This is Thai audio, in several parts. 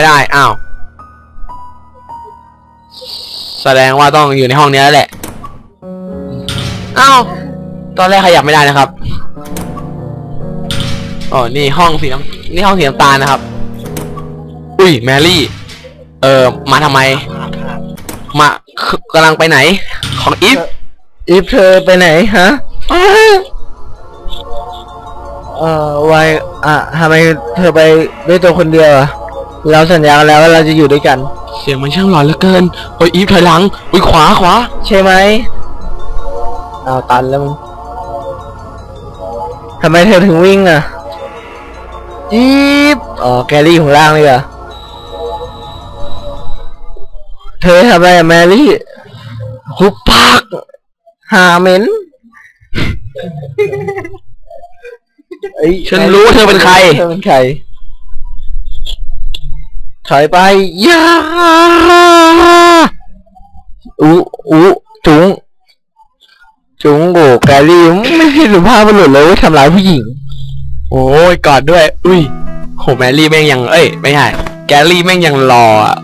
ไม่ได้ อ้าว แสดงว่าต้องอยู่ในห้องนี้แล้วแหละ อ้าว ตอนแรกขยับไม่ได้นะครับอ๋อนี่ห้องสีน้ำนี่ห้องสีน้ำตาลนะครับ อุ้ย แมรี่ เออมาทำไม มากำลังไปไหน ของอีฟ อีฟเธอไปไหนฮะ เอ่อวายอะทำไมเธอไปด้วยตัวคนเดียวอะ เราสัญญากันแล้วว่าเราจะอยู่ด้วยกัน เสียงมันช่างหลอนเหลือเกิน โอ้ยอีฟถอยหลังอุ้ยขวาขวา ใช่ไหมเอาวตันแล้วมึงทำไมเธอถึงวิ่งอะอีฟอ๋อแกรี่อยู่ข้างล่างเลยเหรอเธอทำอะไรอะแมรี่หุบปากหาเหม็นเอ้ยฉันรู้ว่าเธอเป็นใคร เธอเป็นใคร ถอยไปอย่าอู้อู้จุงจุงโอ้แกรี่ไม่ใช่สุภาพบุรุษเลยเว้ยทำร้ายผู้หญิง โอ้ยกอดด้วย อุ้ยโหแมรี่แม่งยัง เอ้ย ไม่ใช่แกลลี่แม่งยังรออะ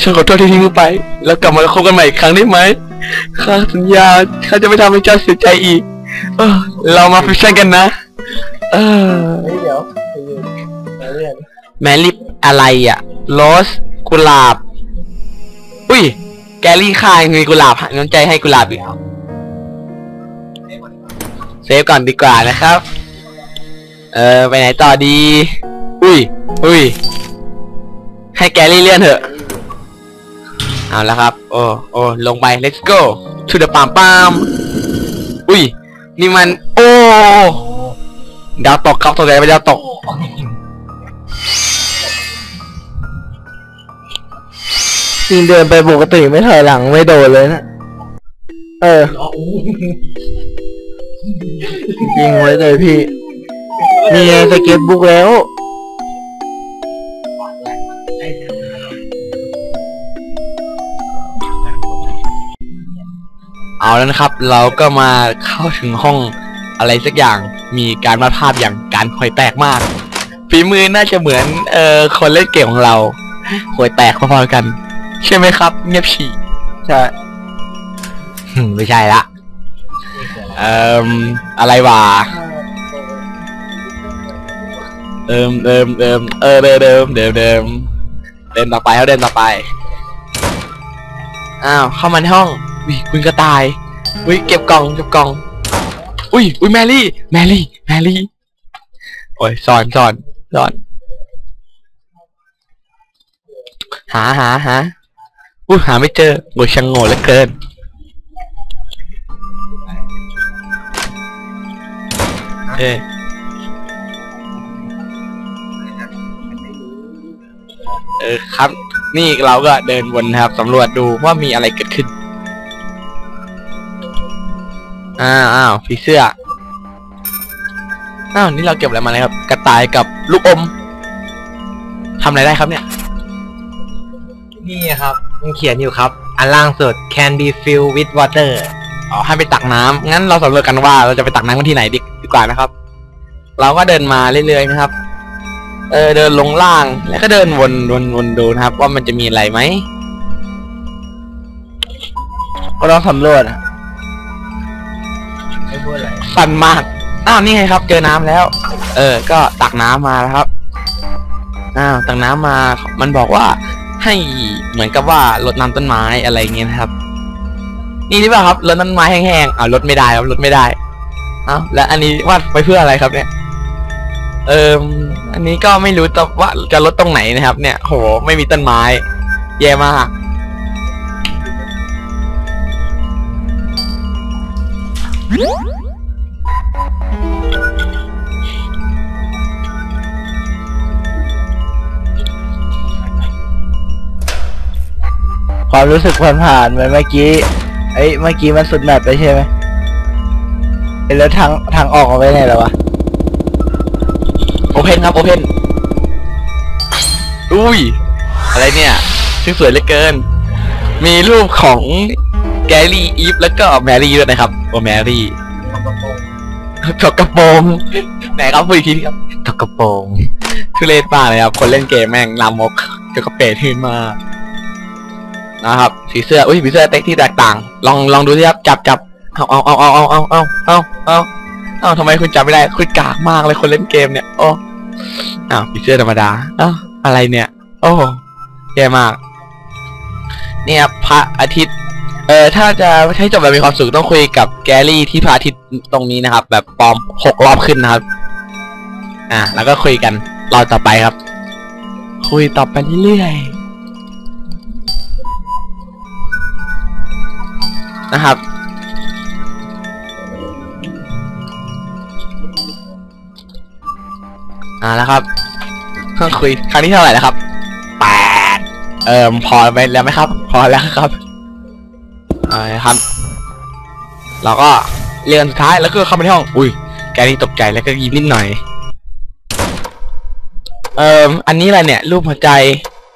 ฉันขอโทษที่ทิ้งไป แล้วกลับมาคบกันใหม่อีกครั้งได้ไหมข้าสัญญาข้าจะไม่ทำให้เจ้าเสียใจอีก เออเรามาฟิชชั่นกันนะ เออเฮ้ยเดี๋ยวเรื่องแมรี่อะไรอะโรสกุหลาบ อุ้ย แกลลี่คายมีกุหลาบน้ำใจให้กุหลาบอีกเซฟก่อนดีกว่านะครับ เออ ไปไหนต่อดี อุ้ย อุ้ย ให้แกลลี่เลื่อนเถอะ เอาละครับ โอ้ โอ้ ลงไป let's go to the ปามปาม อุ้ย นี่มัน โอ้ ดาวตกครับตัวใหญ่ไปดาวตก จริงเดินไปปกติไม่ถอยหลังไม่โดนเลยนะ เออ ยิงไว้เลยพี่ มีไงสเก็ตบุ๊กแล้ว เอาแล้วนะครับ เราก็มาเข้าถึงห้อง อะไรสักอย่างมีการวาดภาพอย่างการห่วยแตกมากฝีมือน่าจะเหมือนเอ่อคนเล่นเกมของเราห่วยแตกพอๆกัน ใช่ไหมครับ เงียบฉี่ใช่หึไม่ใช่ละเอ่ออะไรวะเดิมเดิมเดิมเออเดิมเดิมเดิมเดิมเดินต่อไปเขาเดินต่อไปอ้าวเข้ามาในห้องอุ้ยคุณกระต่ายอุ้ยเก็บกล่องเก็บกล่อง อุ้ยอุ้ยแมรี่ แมรี่ แมรี่ โอ้ยสอนสอนสอน หาหาหาอุ้ยหาไม่เจอโอ้ยช่างโง่เหลือเกิน เออเออครับ นี่เราก็เดินวนนะครับสำรวจดูว่ามีอะไรเกิดขึ้น อ้าวอ้าวผีเสื้อ อ้าว นี่เราเก็บอะไรมาเลยครับ กระต่ายกับลูกอมทำอะไรได้ครับเนี่ย นี่ครับมันเขียนอยู่ครับ อันล่างสุด can be filled with water อ๋อให้ไปตักน้ำงั้นเราสำรวจกันว่าเราจะไปตักน้ำกันที่ไหนดีดีกว่านะครับ เราก็เดินมาเรื่อยๆนะครับ เออเดินลงล่างแล้วก็เดินวนวนวนดูนะครับ ว่ามันจะมีอะไรไหมก็ต้องสำรวจอะไม่ พูดอะไรสั่นมาก อ้าวนี่ไงครับ เจอน้ำแล้ว เออ ก็ตักน้ำมาแล้วครับ อ้าวตักน้ำมา มันบอกว่าให้เหมือนกับว่ารดน้ำต้นไม้อะไรเงี้ยนะครับ นี่หรือเปล่าครับรดต้นไม้แห้งๆอ่าวรดไม่ได้ครับรดไม่ได้อ้าวแล้วอันนี้วาดไปเพื่ออะไรครับเนี่ย เอิมอันนี้ก็ไม่รู้แต่ว่าจะลดตรงไหนนะครับ เนี่ย โห ไม่มีต้นไม้ แย่มาก ความรู้สึกผ่านๆเหมือนเมื่อกี้เอ้ยเมื่อกี้มันสุดแมปไปใช่ไหมแล้วทางทางออกเอาไว้ไหนแล้ววะโอเพนครับโอเพนอุ้ย อะไรเนี่ยชื่อสวยเหลือเกิน มีรูปของแกรี่อีฟแล้วก็แมรี่ด้วยนะครับโอแมรี่ถกกระโปรงไหนครับพูดอีกทีครับตกกระโปรงทุเรศมากเลยครับ คนเล่นเกมแม่งลามกจะกระเปรดขึ้นมา นะครับสีเสื้ออุ้ยสีเสื้อเต็กที่แตกต่าง ลองลองดูสิครับจับจับเอาเอาเอาเอาเอาเอาเอาเอาเอาเอาทำไมคุณจับไม่ได้คุณกากมากเลยคนเล่นเกมเนี่ยโอ้อ้าวสีเสื้อธรรมดาอ้าวอะไรเนี่ย โอ้แย่มาก เนี่ยพระอาทิตย์ เออถ้าจะให้จบแบบมีความสุขต้องคุยกับแกรี่ที่พระอาทิตย์ตรงนี้นะครับ แบบปลอมหกรอบขึ้นนะครับ อะแล้วก็คุยกันรอต่อไปครับ คุยต่อไปเรื่อยๆ นะครับ อ่าแล้วครับเพิ่งคุยครั้งที่เท่าไหร่แล้วครับแปดเอ่อพอไปแล้วไหมครับ พอแล้วครับเอาละครับ เราก็เรียนสุดท้ายแล้วก็เข้าไปในห้อง อุ้ย แกนี่ตกใจแล้วก็ยิ้มนิดหน่อย เอ่ออันนี้อะไรเนี่ย รูปหัวใจ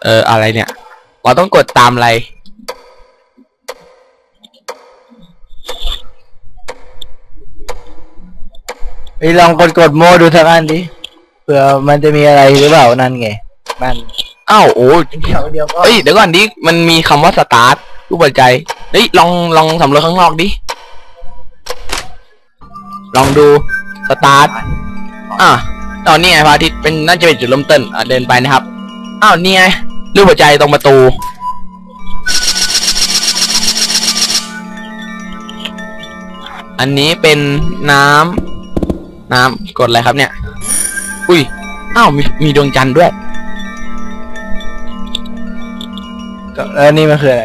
เอ่ออะไรเนี่ย เราต้องกดตามอะไร ไอ้ยลองกดกดโมดูสักอันดิเผื่อมันจะมีอะไรหรือเปล่านั่นไงนั่นอ้าวโอ้ยเดี๋ยวเดี๋ยวก็เอ้ยเดี๋ยวก่อนดิมันมีคำว่าสตาร์ทรูปหัวใจเฮ้ยลองลองสำรวจข้างนอกดิลองดูสตาร์ทอะตอนนี้ไงพระอาทิตย์เป็นน่าจะเป็นจุดเริ่มต้นอะเดินไปนะครับอ้าวนี่ไงรูปหัวใจตรงประตู อันนี้เป็นน้ำ น้ำกดอะไรครับเนี่ย อุ้ย อ้าว มีมีดวงจันทร์ด้วย ก็แล้วนี่มันคืออะไร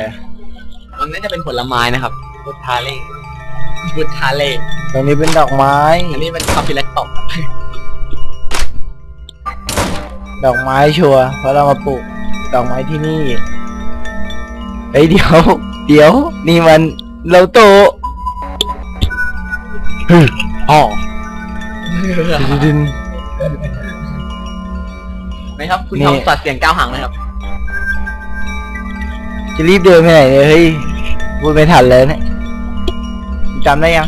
มันน่าจะเป็นผลไม้นะครับบุทาเล่บุทาเล่ตรงนี้เป็นดอกไม้ อันนี้เป็นคาฟิเลตตกดอกไม้ชัวร์เพราะเรามาปลูกดอกไม้ที่นี่เฮ้ยเดี๋ยว เดี๋ยว นี่มันเราโตะอ๋อ ดึนไหมครับ คุณนี่ ทำสัตว์เสียงก้าวหางเลยครับ จะรีบเดินไปไหนเนี่ยเฮ้ยพูดไม่ทันเลยเนี่ยจำได้ยัง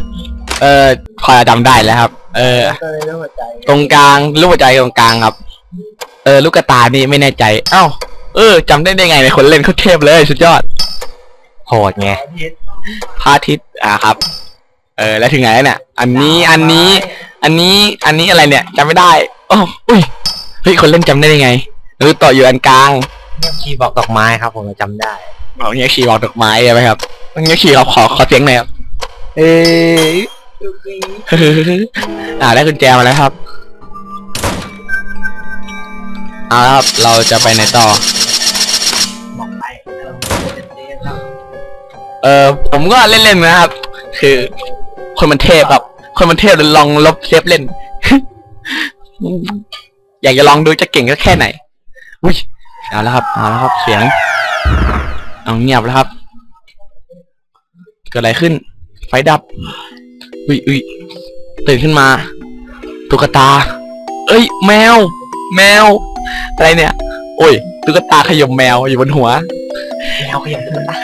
เออพอจะจำได้แล้วครับ เออ ก็เลยเรื่องหัวใจตรงกลางลูกหัวใจตรงกลางครับ เออ ลูกกระตานี่ไม่แน่ใจ เอ้า เออจำได้ได้ไงในยคนเล่นเขาเทพเลยสุดยอดโหดไงพระอาทิตย์อ่าครับ เออ แล้วถึงไหนแล้วเนี่ย อันนี้อันนี้ อันนี้อันนี้อะไรเนี่ยจำไม่ได้โอ้อุ้ยเฮ้ยคนเล่นจำได้ยังไงเออต่ออยู่อันกลางคีย์บอกดอกไม้ครับผมจำได้บอกเงี้ยขี่บอกดอกไม้ใช่ไหมครับเงี้ยขี่ขอขอขอเสียงหน่อยครับเอ้ยอ่าได้กุญแจมาแล้วครับเอาละครับเราจะไปไหนต่อ เออผมก็เล่นๆนะครับ คือคนมันเทพครับ คนมันเทพเลยลองลบเซฟเล่น อยากจะลองดูจะเก่งก็แค่ไหน อุ้ยเอาแล้วครับเอาแล้วครับ เสียง เอาเงียบแล้วครับ เกิดอะไรขึ้น ไฟดับ อุ้ยอุ้ยตื่นขึ้นมา ตุ๊กตา เอ้ย แมว แมว อะไรเนี่ย โอ้ย ตุ๊กตาขยมแมวอยู่บนหัว แมวขยับตุ๊กตา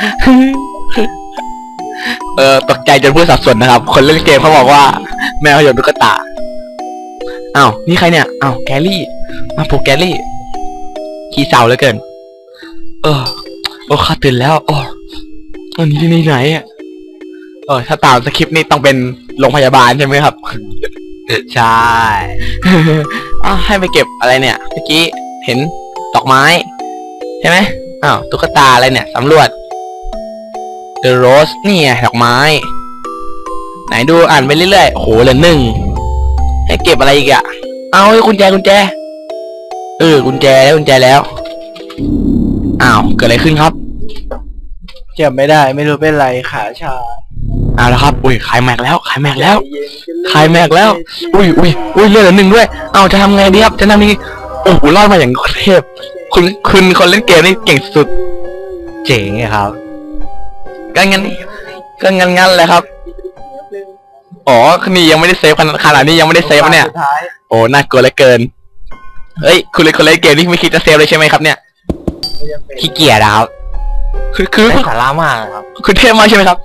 เออตกใจจนพูดสับสนนะครับ คนเล่นเกมเขาบอกว่า แมวขยมตุ๊กตาอ้าวนี่ใครเนี่ยอ้าวแกรี่ มาปลุกแกรี่ขี้เศร้าเหลือเกิน เออ โอ้ข้าตื่นแล้วโอ้อันนี้ที่นี่ไหนอะเออถ้าตามสคริปต์นี่ต้องเป็นโรงพยาบาลใช่ไหมครับ ใช่อ้าวให้ไปเก็บอะไรเนี่ยเมื่อกี้เห็นดอกไม้ ใช่ไหมอ้าวตุ๊กตาอะไรเนี่ยสำรวจ The Rose นี่ไงดอกไม้ ไหนดูอ่านไปเรื่อยๆ โอ้โหเหลือหนึ่งให้เก็บอะไรอีกอะเอาให้กุญแจกุญแจ เออกุญแจแล้วกุญแจแล้ว อ้าว เกิดอะไรขึ้นครับ เจ็บไม่ได้ไม่รู้เป็นไรขาชาเอาแล้วครับ อุ้ยขายแม็กแล้วขายแม็กแล้ว ขายแม็กแล้ว อุ้ยอุ้ยอุ้ยเลือดเหลือหนึ่งด้วย เอาจะทำไงดีครับ จะทำยังไงโอ้โหรอดมาอย่างเทพ คุณคุณคนเล่นเกมนี่เก่งสุด เจ๋งไงครับ ก็งั้นก็งั้นงั้นเลยครับ อ๋อนี่ยังไม่ได้เซฟขนาดขนาดนี้ยังไม่ได้เซฟเนี่ย สุดท้ายโอ้น่ากลัวเหลือเกิน เฮ้ย คุณเล่นคนเล่นเกมนี่ไม่คิดจะเซฟเลยใช่ไหมครับเนี่ยขี้เกียจครับคือคือไร้สาระมากครับ คุณเทพมากใช่ไหมครับ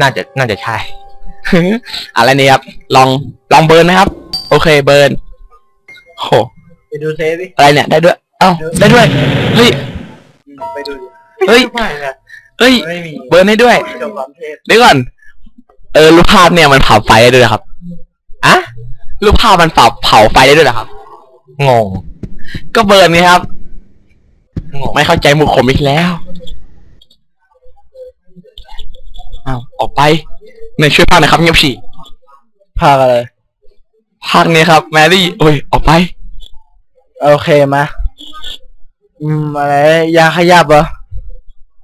น่าจะน่าจะใช่ อะไรเนี่ยครับ ลองลองเบิร์นไหมครับ โอเคเบิร์นโห ไปดูเซฟดิอะไรเนี่ยได้ด้วย เอ้าได้ด้วย เฮ้ยไปดูเฮ้ย ไม่นะ เฮ้ย ไม่มีเบิร์นได้ด้วย จบความเทศเดี๋ยวก่อน เออรูปภาพเนี่ยมันเผาไฟได้ด้วยเหรอครับอะรูปภาพมันเผาเผาไฟได้ด้วยเหรอครับ งง ก็เบิร์นนี่ครับ งงไม่เข้าใจมุกผมอีกแล้วอ้าวออกไปหนึ่งช่วยพากหนะครับเงียบฉี่ภาคอะไรพากนี้ครับ แมรี่โอ้ยออกไป โอเคมา อืม อะไร ยาขยับเหรอ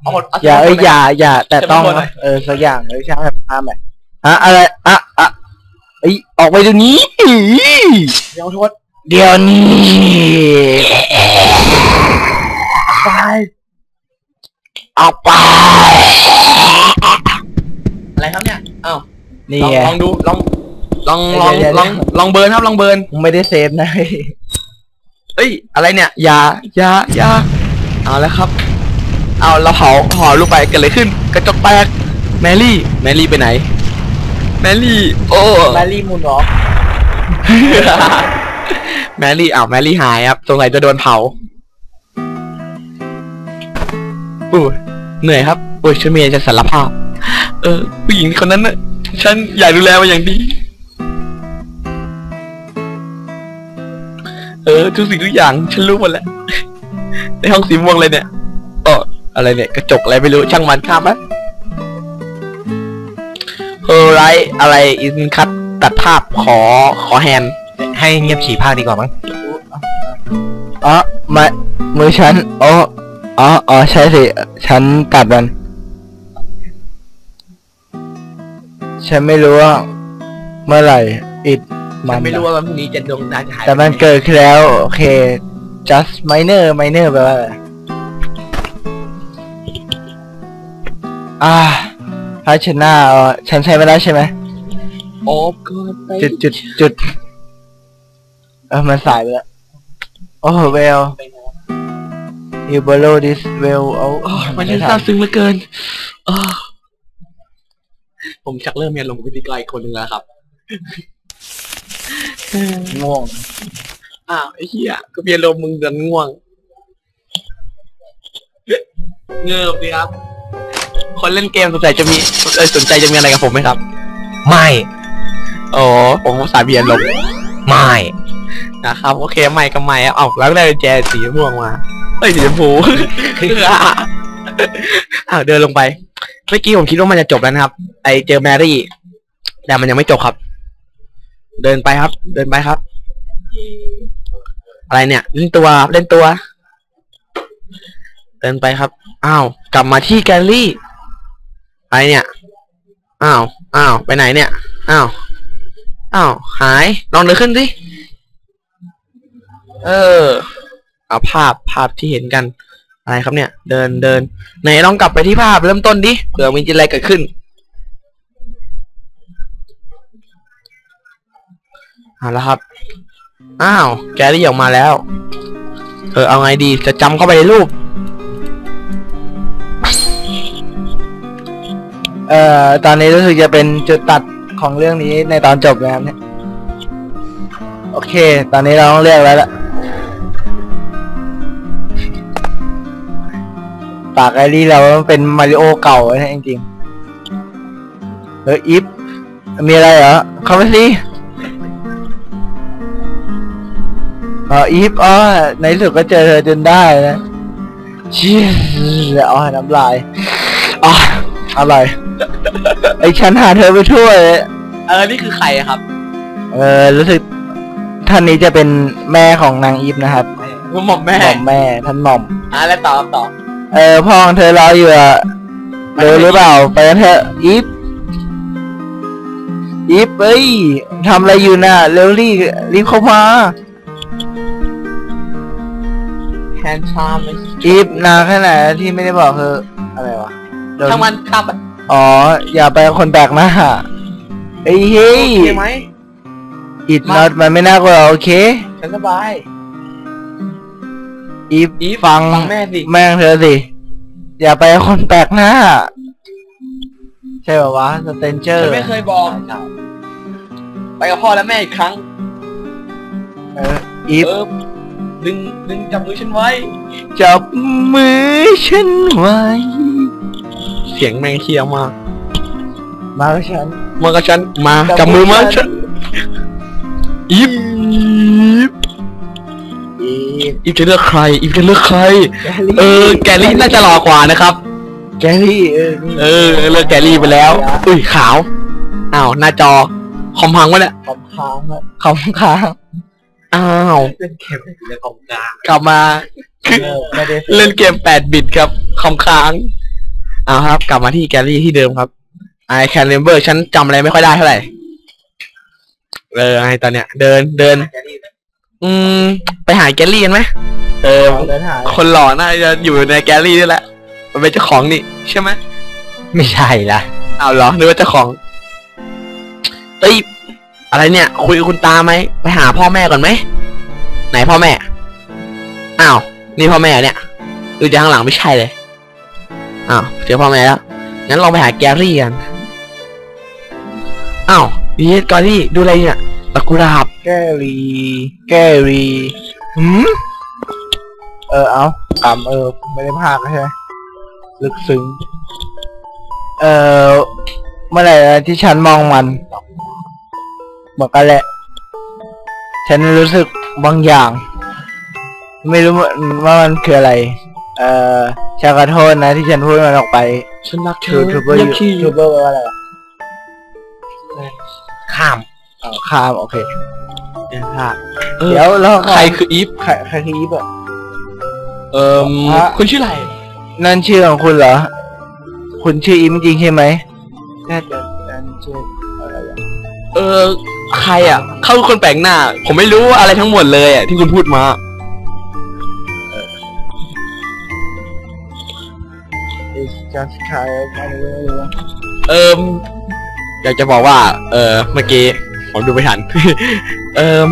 เอาหมดอย่าเอ้ยอย่าอย่าแต่ต้องจะไม่หมดเลยเออสักอย่างเลยช่างแบบห้ามแบบอะอะไรอะอะเอ้ยออกไปเดี๋ยวนี้เดี๋ยวโทษเดี๋ยวนี้ไปออกไปอะไรครับเนี่ยอ้าวนี่ลองไงลองดูลองลองลองเดี๋ยวๆลองลองเบิร์นครับลองเบิร์นมึงไม่ได้เซฟนะเอ้ยอะไรเนี่ย อยาอยาอยาเอาแล้วครับ เอาเราเผาเผาลูกไปเกิดอะไรขึ้น กระจกแตกแมรี่ แมรี่ไปไหน แมรี่ โอ้ แมรี่มูนหรอ แมรี่อ้าวแมรี่หายครับสงสัยจะโดนเผาอู้เหนื่อยครับโอ้ยฉันมีอะไรจะสารภาพ เออ ผู้หญิงคนนั้นน่ะฉันอยากดูแลมาอย่างดี เออทุกสิ่งทุกอย่างฉันรู้หมดแล้ว ในห้องสีม่วงเลยเนี่ยเอออะไรเนี่ย กระจกอะไรไม่รู้ช่างมันข้ามไหมเฮอไรอะไรอินคัตตัดภาพขอขอแฮนด์ให้เงียบฉี่ภาคดีกว่ามั้งอ๋อมามือฉันอ๋ออ๋ออ๋อใช่สิฉันตัดมัน ฉันไม่รู้ว่า เมื่อไหร่อิดมัฉันนไม่รู้ว่าวันพรุ่งนี้จะดวงดาวจะหายแต่มันเกิดขึ้นแล้ว โอเค just minor minor แปลว่าอะไร อ่าภาชนะอ๋อฉันใช้ไม่ได้ใช่ไหมโอ้ก็ไปจุดจุดจุดเออมันสายไปแล้วโอ้เวล you borrow this well เอาโอ้มันยังซาบซึ้งเหลือเกินเออผมชักเริ่มมีอารมณ์กับพิธีกรอีกคนหนึ่งแล้วครับง่วง อ้าวไอ้เหี้ยก็มีอารมณ์มึงดันง่วง เงือบดีครับ คนเล่นเกมสนใจจะมีเอ้ยสนใจจะมีอะไรกับผมไหมครับ ไม่โอ้ผมสายเบียนลมณ์ไม่ นะครับโอเคไม่ก็ไม่ครับเอ้าแล้วก็ได้กุญแจสีม่วงมาเฮ้ยสีชมพู อ้าวเดินลงไปเมื่อกี้ผมคิดว่ามันจะจบแล้วนะครับ ไอเจอแมรี่ แต่มันยังไม่จบครับ เดินไปครับ เดินไปครับ อะไรเนี่ย เล่นตัวเล่นตัว เดินไปครับ อ้าว กลับมาที่แกลเลอรี่อะ ไรเนี่ย อ้าว อ้าว ไปไหนเนี่ย อ้าว อ้าว หาย ลองเดินขึ้นสิ เออ เอาภาพ ภาพที่เห็นกัน อะไรครับเนี่ย เดิน เดิน ไหนลองกลับไปที่ภาพเริ่มต้นดิ เผื่อมีอะไรเกิดขึ้นเอาละครับ อ้าว แกรี่ออกมาแล้ว เออ เอาไงดี จะจำเข้าไปในรูป เอ่อตอนนี้รู้สึกจะเป็นจุดตัดของเรื่องนี้ในตอนจบนะครับเนี่ย โอเค ตอนนี้เราต้องเลือกแล้วล่ะปากไอรี่เราเป็นมาริโอเก่านะจริงๆเอออีฟมีอะไรเหรอเข้ามาสิอ๋ออีฟอ๋อในสุดก็เจอเธอจนได้นะชีสอ๋อน้ำลาย ออร่อยไอฉันหาเธอไปทั่วเลยเออ นี่คือใครอะครับเออรู้สึกท่านนี้จะเป็นแม่ของนางอีฟนะครับหม่อมแม่หม่อมแม่ท่านหม่อมอะแล้วต่อต่อเออพ่อของเธอรออยู่อะเร็วหรือเปล่า ไปกันเถอะอีฟอีฟเอ้ยทำอะไรอยู่น่ะเร็วรีบรีบเข้ามาแฮนชามเลยอีฟนานแค่ไหนแล้วที่ไม่ได้บอกเธออะไรวะ โดนช่างมันครับอ๋อ อย่าไปกับคนแปลกหน้าเอ้ยเฮ้ยโอเคไหมอิดน็อตมันไม่น่ากลัวหรอกโอเค ฉันสบาย อีฟอีฟฟังฟังแม่สิ แม่งเธอสิ อย่าไปกับคนแปลกหน้า ใช่ป่าวะสเตนเจอฉัร์นไม่เคยบอก ไปกับพ่อและแม่อีกครั้งอีฟเออดึงดึงจับมือฉันไว้ จับมือฉันไว้เสียงแมงเคียวมากมากับฉันมากับฉันมาจัจับบมือมามือฉันฉันอีฟอีฟอีฟจะเลือกใครอีฟจะเลือกใคร แกลี่เออ แกลี่น่าจะหล่อกว่านะครับ แกลี่เออนี่เออเลือกแกลี่ไปแล้ว อุ้ยขาวอ้าวหน้าจอคอมพังวะเนี่ยคำค้างอะคำค้างอ้าวเล่นเกมอยู่ในของกลางกลับมาเออไม่ได้ เล่นเกม 8 บิตครับคอมค้าง เอาครับ กลับมาที่แกลลี่ที่เดิมครับ I can remember ฉันจำอะไรไม่ค่อยได้เท่าไหร่ เออไอตอนเนี้ย เดินเดิน อืม ไปหาแกลลี่กันไหมเออ เดินหายคนหล่อน่าจะอยู่ในแกลลี่นี่แหละ มันเป็นเจ้าของนี่ใช่ไหมไม่ใช่ละเอาเหรอนึกว่าเจ้าของเอ้ยอะไรเนี่ย คุยกับคุณตาไหมไปหาพ่อแม่ก่อนไหมไหนพ่อแม่อ้าวนี่พ่อแม่เนี่ยดูจากข้างหลังไม่ใช่เลย อ้าวเจอพ่อแม่แล้ว งั้นลองไปหาแกรี่กัน อ้าวดีเอสกอรี่ดูอะไรเนี่ยตะกุราบแกลี่ แกลี่หืมเออเอากำเออ ไม่ได้พากใช่ไหมลึกซึ้ง เออเมื่อไหร่นะที่ฉันมองมันเหมือนกันแหละ ฉันรู้สึกบางอย่าง ไม่รู้ว่ามันคืออะไร เออฉันขอโทษนะที่ฉันพูดมันออกไป ฉันรักเธทูอทูเบอร์ยักษ์ขี้ทูเบอร์ว่าอะไรอะข้าม อ๋อข้ามโอเคเนี่ยค่ะเออ เดี๋ยวแล้วใครคืออีฟใครใครคืออีฟอะ เอ่มฮะ คุณชื่ออะไร นั่นชื่อของคุณเหรอ คุณชื่ออีฟจริงใช่ไหมน่าจะนั่นชื่ออะไรอะเออ ใครอะ เขาคือคนแปลกหน้า ผมไม่รู้อะไรทั้งหมดเลยอะที่คุณพูดมา just kind of อะไรวะเอิมอยากจะบอกว่า เออเมื่อกี้ผมดูไม่ทัน เอิม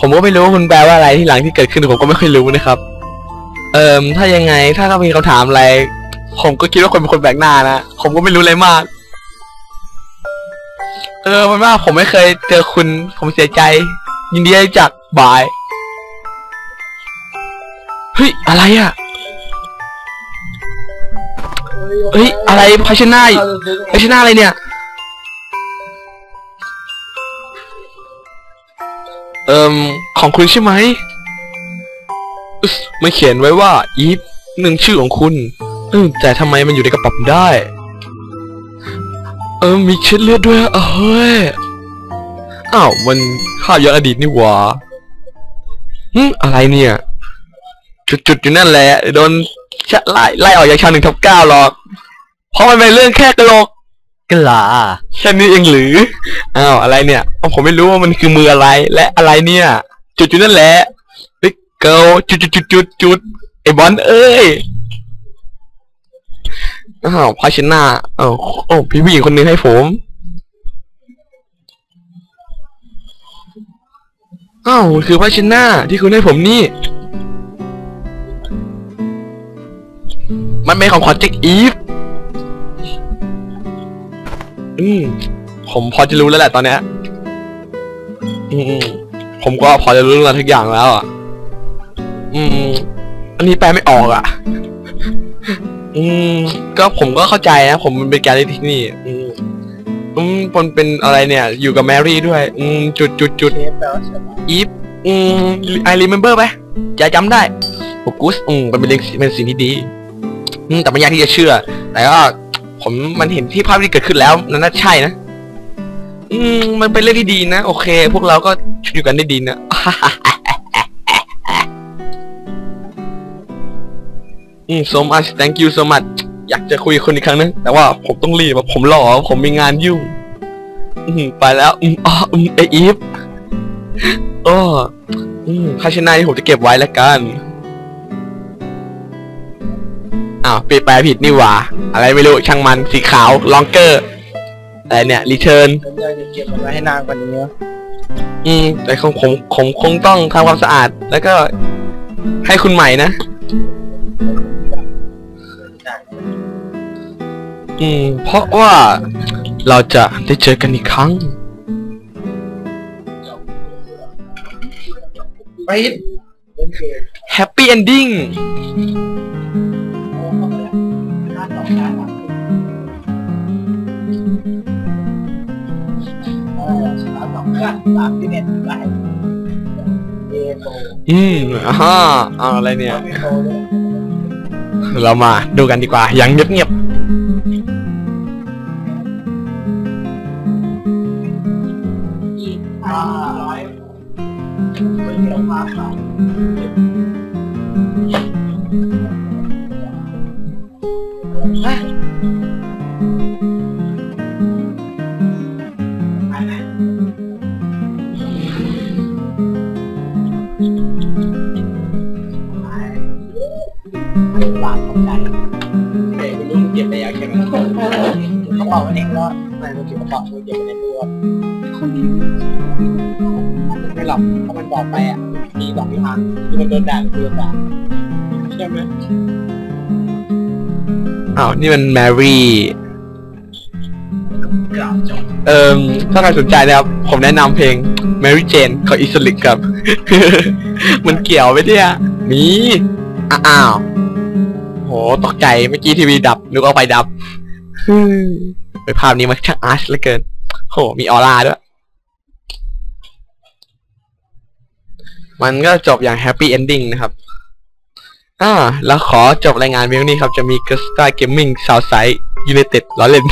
ผมก็ไม่รู้ว่าคุณแปลว่าอะไรที่หลังที่เกิดขึ้นผมก็ไม่ค่อยรู้นะครับ เอิมถ้ายังไงถ้าเขามีคำถามอะไร ผมก็คิดว่าคนเป็นคนแปลกหน้านะผมก็ไม่รู้อะไรมาก เออมันว่าผมไม่เคยเจอคุณ ผมเสียใจ ยินดีได้จักบายเฮ้ยอะไรอะ เฮ้ยอะไรพาชนาพาชนาอะไรเนี่ย เอิมของคุณใช่ไหมมันเขียนไว้ว่าอีฟหนึ่งชื่อของคุณเออแต่ทำไมมันอยู่ในกระเป๋าได้ เออมีเช็ดเลือดด้วยอะเฮ้ยอ้าวมันข้าวย้อนอดีตนี่หว่าหึอะไรเนี่ย จุดๆอยู่นั่นแหละ โดน ชะไล่ไล่ออกจากชาวหนึ่งทับเก้าหรอก เพราะมันเป็นเรื่องแค่กระโหลกกลาแค่นี้เองหรือ อ้าวอะไรเนี่ยอ้าวผมไม่รู้ว่ามันคือมืออะไร และอะไรเนี่ย จุดจุดนั่นแหละเฮ้ยเกิลจุดจุดจุดจุดจุดไอ้บอลเอ้ย อ้าวพาชนะอ้าวโอ้พี่ผู้หญิงคนหนึงให้ผมอ้าวคือพาชนะที่คุณให้ผมนี่ มันเป็นของขวัญจากอีฟ อืมผมพอจะรู้แล้วแหละตอนเนี้ยอืมผมก็พอจะรู้เรื่องราวทุกอย่างแล้วอะ อืม อันนี้แปลไม่ออกอะ อืม ก็ผมก็เข้าใจนะผมมันเป็นแกลลี่ที่นี่ อืมอืมมันเป็นอะไรเนี่ย อยู่กับแมรี่ด้วย อืม จุดจุดจุดเชฟแปลว่าใช่ไหมอีฟ อืมไอรีเมมเบอร์ไหมจะจำได้โอกุส อืมมันเป็นเรื่องเป็นสิ่งที่ดี แต่ไม่ยากที่จะเชื่อ แต่ก็ผมมันเห็นที่ภาพที่เกิดขึ้นแล้วนั่นน่าใช่นะ อืม มันเป็นเรื่องที่ดีนะ โอเค พวกเราก็อยู่กันได้ดีนะอืม so much thank you so much อยากจะคุยกับคนอีกครั้งนึงแต่ว่าผมต้องรีบอะผมหล่อผมมีงานยุ่ง อืมไปแล้ว อืมอ๋ออืมไออีฟโอ้อืมภาชนะที่ผมจะเก็บไว้แล้วกัน อ้าวปิดแปลผิดนี่หว่า อะไรไม่รู้ช่างมันสีขาวลองเกอร์อะไรเนี่ยรีเทิร์นฉันอยากจะเก็บมันไว้ให้นานกว่านี้นะอืม แต่คงผมผมคงต้องทำความสะอาด แล้วก็ให้คุณใหม่นะ อืม เพราะว่าเราจะได้เจอกันอีกครั้งปิดเล่นเกม Happy Ending นะสองด้านสามที่เน็ตได้เอโตอืมอ่าเอาอะไรเนี่ยไม่โตด้วยเรามาดูกันดีกว่ายังเงียบ มีสองทางคือมันโดนด่าหรือโดนด่าใช่ไหมอ้าวนี่มันแมรี่กล่าวจบเอ่มถ้าใครสนใจนะครับ ผมแนะนำเพลง Mary Jane ของ i s o l i c ครับ มันเกี่ยวไหมเนี่ยมีอ้าวโหตกใจเมื่อกี้ทีวีดับ นึกว่าไฟดับไปภาพนี้มันช่างอาร์ตเหลือเกิน โห มีออร่าด้วย มันก็จบอย่างแฮปปี้เอนดิ้งนะครับ อ่า แล้วขอจบรายงานเพียงนี้ครับ จะมีกัสตาเกมมิงสาวสายยูนิเต็ดหล้อเล่น